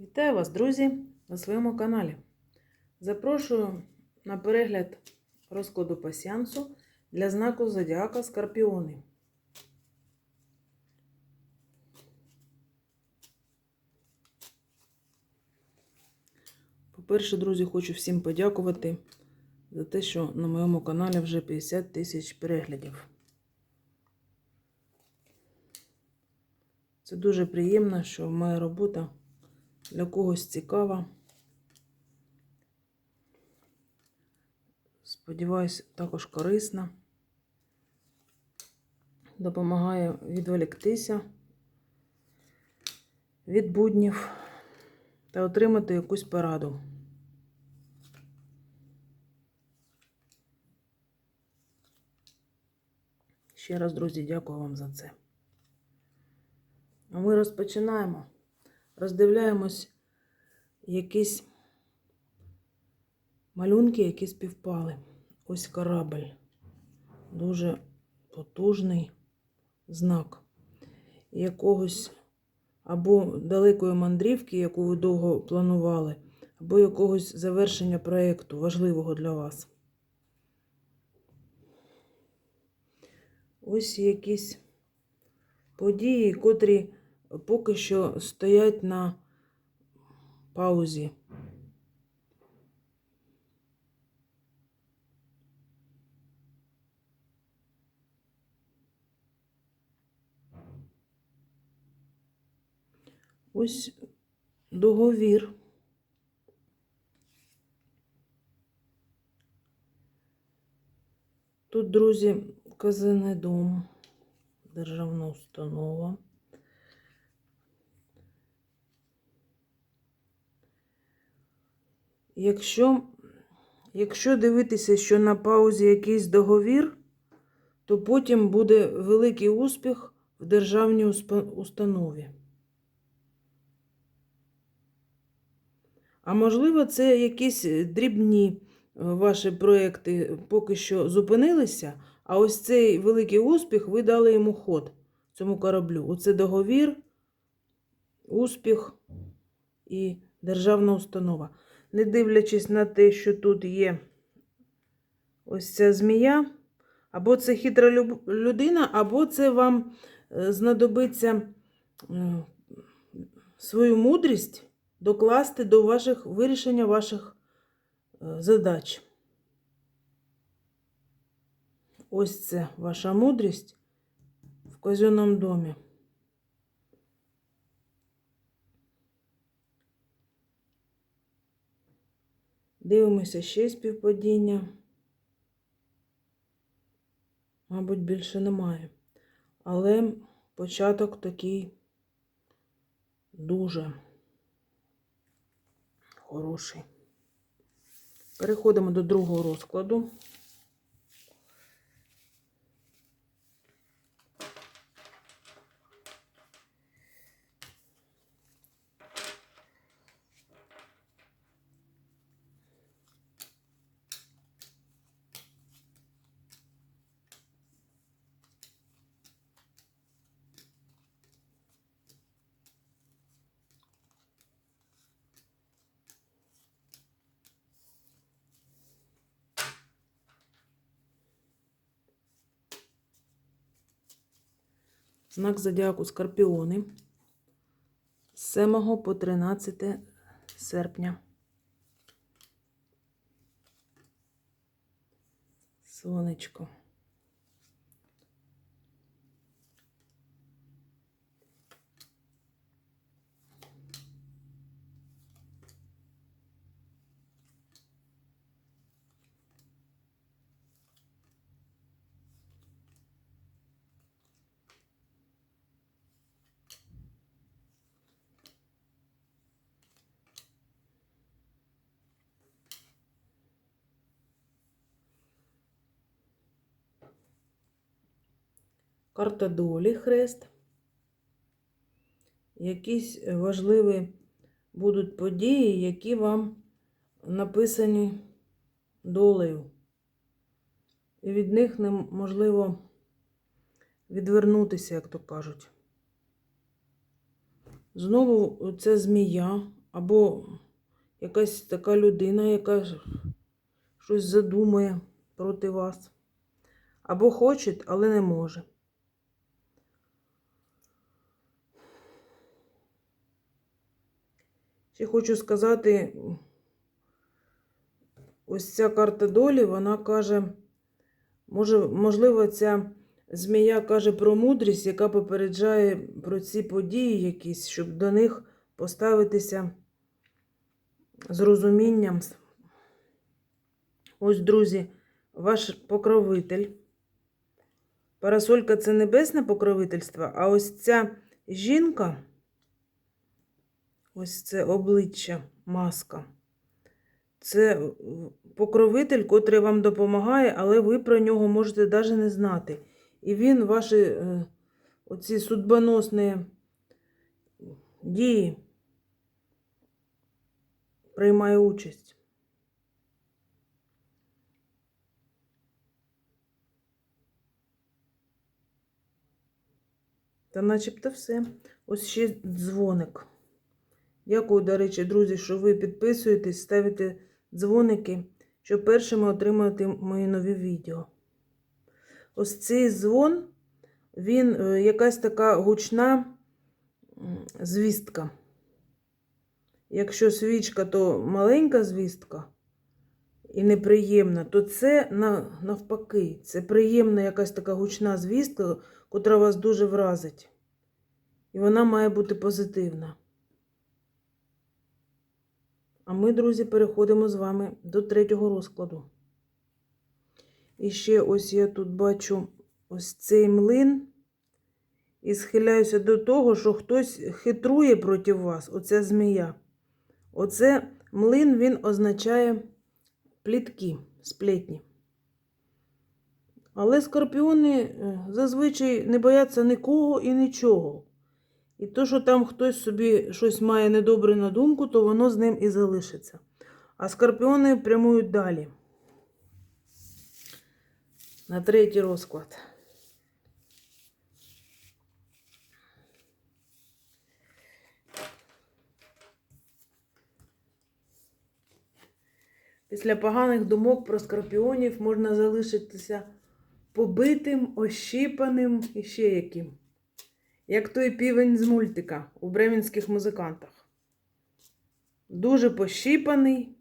Вітаю вас, друзі, на своєму каналі. Запрошую на перегляд розкладу пасіансу для знаку Зодіака Скорпіони. По-перше, друзі, хочу всім подякувати за те, що на моєму каналі вже 50 тисяч переглядів. Це дуже приємно, що моя робота для когось цікава. Сподіваюсь, також корисна. Допомагає відволіктися від буднів та отримати якусь пораду. Ще раз, друзі, дякую вам за це. А ми розпочинаємо. Роздивляємось якісь малюнки, які співпали. Ось корабль. Дуже потужний знак якогось або далекої мандрівки, яку ви довго планували, або якогось завершення проєкту, важливого для вас. Ось якісь події, котрі поки що стоять на паузі. Ось договір. Тут, друзі, казиний дом, державна установа. Якщо, якщо дивитися, що на паузі якийсь договір, то потім буде великий успіх в державній установі. А можливо, це якісь дрібні е, ваші проекти поки що зупинилися, а ось цей великий успіх ви дали йому ход цьому кораблю. Оце договір, успіх і державна установа. Не дивлячись на те, що тут є ось ця змія, або це хитра людина, або це вам е, знадобиться е, свою мудрість докласти до ваших вирішення ваших е, задач. Ось це ваша мудрість в казенному домі. Дивимося ще співпадіння. Мабуть, більше немає. Але початок такий дуже хороший. Переходимо до другого розкладу. Знак зодіаку Скорпіони з 7 по 13 серпня. Сонечко. Карта долі, хрест. Якісь важливі будуть події, які вам написані долею. І від них неможливо відвернутися, як то кажуть. Знову ця змія або якась така людина, яка щось задумує проти вас. Або хоче, але не може. Ще хочу сказати, ось ця карта долі, вона каже, може, можливо, ця змія каже про мудрість, яка попереджає про ці події якісь, щоб до них поставитися з розумінням. Ось, друзі, ваш покровитель. Парасолька це небесне покровительство, а ось ця жінка, ось це обличчя, маска. Це покровитель, котрий вам допомагає, але ви про нього можете навіть не знати. І він ваші е, оці судьбоносні дії приймає участь. Та начебто все. Ось ще дзвоник. Дякую, до речі, друзі, що ви підписуєтесь, ставите дзвоники, щоб першими отримати мої нові відео. Ось цей дзвон, він е, якась така гучна звістка. Якщо свічка, то маленька звістка і неприємна, то це навпаки. Це приємна якась така гучна звістка, котра вас дуже вразить. І вона має бути позитивна. А ми, друзі, переходимо з вами до третього розкладу. І ще ось я тут бачу ось цей млин. І схиляюся до того, що хтось хитрує проти вас, оця змія. Оце млин він означає плітки, сплетні. Але скорпіони е, зазвичай не бояться нікого і нічого. І то, що там хтось собі щось має недобре на думку, то воно з ним і залишиться. А скорпіони прямують далі. На третій розклад. Після поганих думок про скорпіонів можна залишитися побитим, ощіпаним і ще яким. Як той півень з мультика у бременських музикантах. Дуже пощіпаний,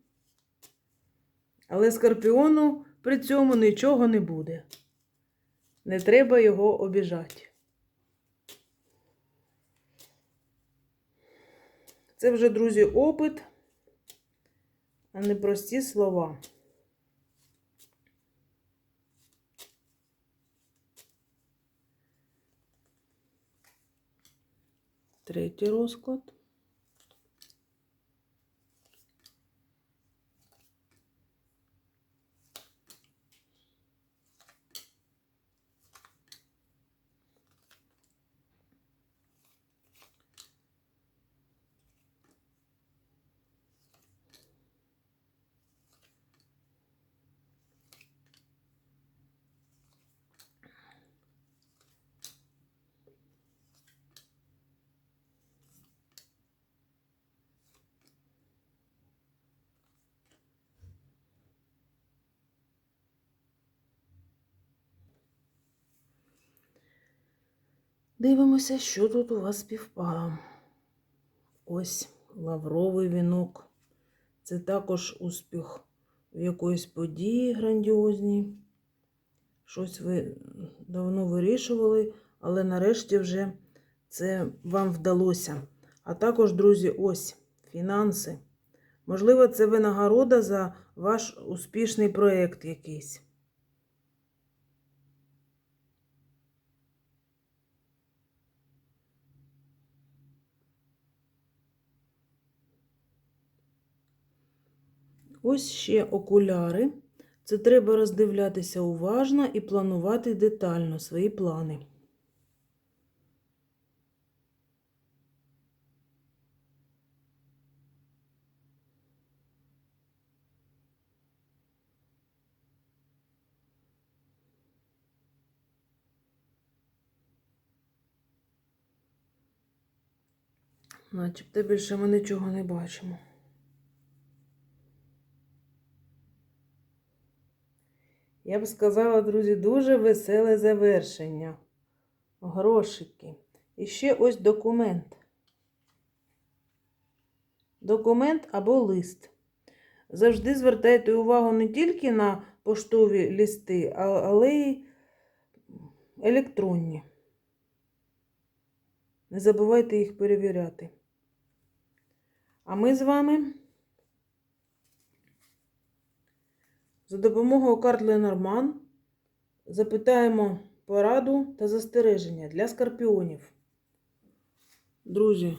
але скорпіону при цьому нічого не буде. Не треба його обіжати. Це вже, друзі, опит, а не прості слова. Третій розклад. Дивимося, що тут у вас співпало. Ось лавровий вінок. Це також успіх в якоїсь події грандіозній. Щось ви давно вирішували, але нарешті вже це вам вдалося. А також, друзі, ось фінанси. Можливо, це винагорода за ваш успішний проєкт якийсь. Ось ще окуляри. Це треба роздивлятися уважно і планувати детально свої плани. Начебто більше ми нічого не бачимо. Я б сказала, друзі, дуже веселе завершення. Грошики. І ще ось документ. Документ або лист. Завжди звертайте увагу не тільки на поштові листи, але й електронні. Не забувайте їх перевіряти. А ми з вами за допомогою карт Ленорман запитаємо пораду та застереження для скорпіонів. Друзі,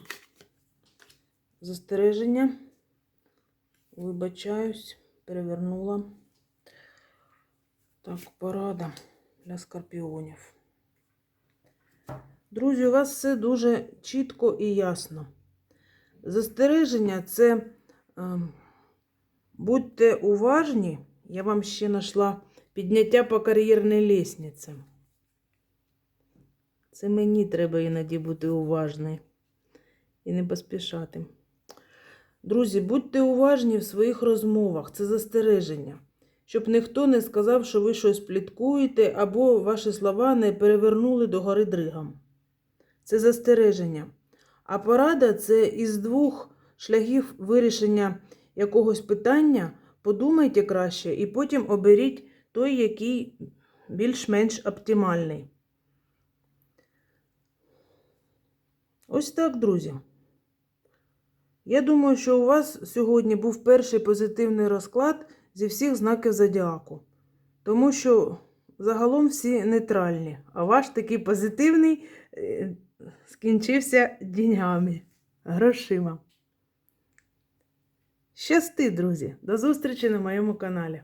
застереження. Вибачаюсь, перевернула. Так, порада для скорпіонів. Друзі, у вас все дуже чітко і ясно. Застереження це е, будьте уважні. Я вам ще знайшла підняття по кар'єрній лестниці. Це мені треба іноді бути уважною і не поспішати. Друзі, будьте уважні в своїх розмовах, це застереження. Щоб ніхто не сказав, що ви щось пліткуєте, або ваші слова не перевернули до гори дригам. Це застереження. А порада це із двох шляхів вирішення якогось питання. Подумайте краще і потім оберіть той, який більш-менш оптимальний. Ось так, друзі. Я думаю, що у вас сьогодні був перший позитивний розклад зі всіх знаків зодіаку. Тому що загалом всі нейтральні, а ваш такий позитивний е, скінчився деньгами, грошима. Щасти, друзі! До зустрічі на моєму каналі.